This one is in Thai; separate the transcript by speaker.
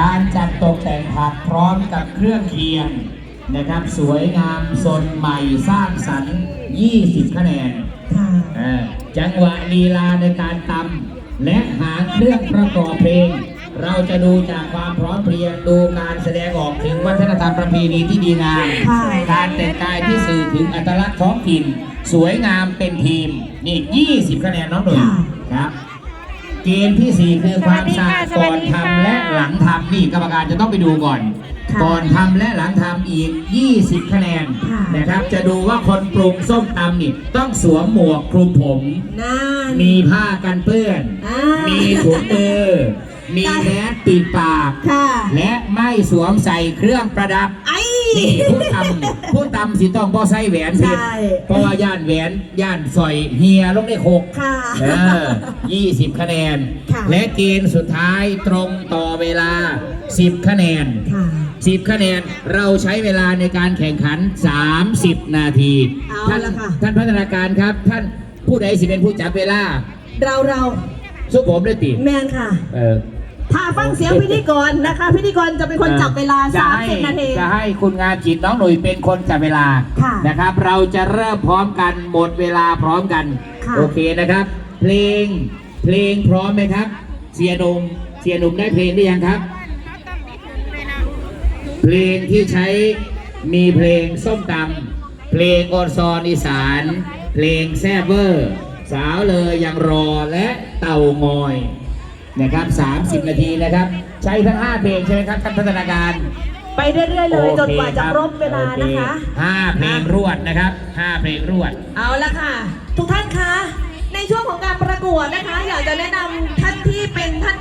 Speaker 1: การจัดตกแต่งผักพร้อมกับเครื่องเคียงนะครับ สวยงามสดใหม่สร้างสรรค์ 20 คะแนน
Speaker 2: ค่ะ
Speaker 1: เออจังหวะลีลาในการตำและหาเครื่องประกอบเพลง เราจะดูจากความพร้อมเพรียงดูการแสดงออกถึงวัฒนธรรมประเพณีที่ดีงาม
Speaker 2: ค่ะ
Speaker 1: การแต่งกายที่สื่อถึงอัตลักษณ์ท้องถิ่น สวยงามเป็นทีมนี่ 20 คะแนนน้องหนุ่ย
Speaker 2: ค่ะ
Speaker 1: ครับ เกณฑ์ที่ 4 คือความสะอาด
Speaker 3: สวั
Speaker 1: ก่อ
Speaker 3: ส
Speaker 1: น
Speaker 3: ดีค่ะ
Speaker 1: ทำและหลังทำนี่กรรมการจะต้องไปดูก่อน
Speaker 2: ค่ะ
Speaker 1: ก่อนทำและหลังทำอีก 20 คะแนน
Speaker 2: ค่ะ
Speaker 1: นะครับ จะดูว่าคนปรุงส้มตำนี่ต้องสวมหมวกคลุมผม
Speaker 2: นั่น
Speaker 1: มีผ้ากันเปื้อน
Speaker 2: อ่า
Speaker 1: มีถุงมือ มีแมสปิดปาก
Speaker 2: ค่ะ
Speaker 1: และไม่สวมใส่เครื่องประดับ
Speaker 2: ไอ้
Speaker 1: นี่ผู้ตำผู้ตำสิต้องบ่ใส่แหวนเพชร
Speaker 2: ใช่
Speaker 1: เพราะว่าย่านแหวนย่านสอยเฮียลงได้หก
Speaker 2: ค่ะ
Speaker 1: เออ20คะแนน
Speaker 2: ค่ะ
Speaker 1: และเกณฑ์สุดท้ายตรงต่อเวลา 10 คะแนน
Speaker 2: ค่ะ
Speaker 1: 10 คะแนนเราใช้เวลาในการแข่งขัน 30 นาที
Speaker 2: เอา
Speaker 1: ท่าน
Speaker 2: ละค่ะ
Speaker 1: ท่านพัฒนาการครับ ท่านผู้ใดสิเป็นผู้จับเวลา
Speaker 2: เราเรา
Speaker 1: สุผมด้วยติ
Speaker 2: แมนค่ะ
Speaker 1: เออ
Speaker 2: ถ้าฟังเสียงพิธีกรนะคะ พิธีกรจะเป็นคนจับเวลา
Speaker 1: จะให้
Speaker 2: 30นาที
Speaker 1: จะให้คุณงานจิตน้องหนุ่ยเป็นคนจับเวลา
Speaker 2: ค่ะ
Speaker 1: นะครับ เราจะเริ่มพร้อมกันหมดเวลาพร้อมกัน
Speaker 2: ค่ะ
Speaker 1: โอเคนะครับ เพลงเพลงพร้อมไหมครับ เสียหนุ่มเสียหนุ่มได้เพลงหรือยังครับ เพลงที่ใช้มีเพลงส้มตำเพลงออนซอนอีสาน เพลงแซ่บเวอร์ สาวเลยยังรอและเต่างอย นะครับ 30 นาทีนะครับ ใช้ทั้ง 5 เพลงใช่ไหมครับท่านพัฒนาการ
Speaker 2: ไปเรื่อยๆเลยจนกว่าจะครบเวลานะคะ
Speaker 1: โอเห้าเพลงรวดนะครับห้าเพลงรวด
Speaker 2: เอาละค่ะ ทุกท่านคะ ในช่วงของการประกวดนะคะ อยากจะแนะนำท่านที่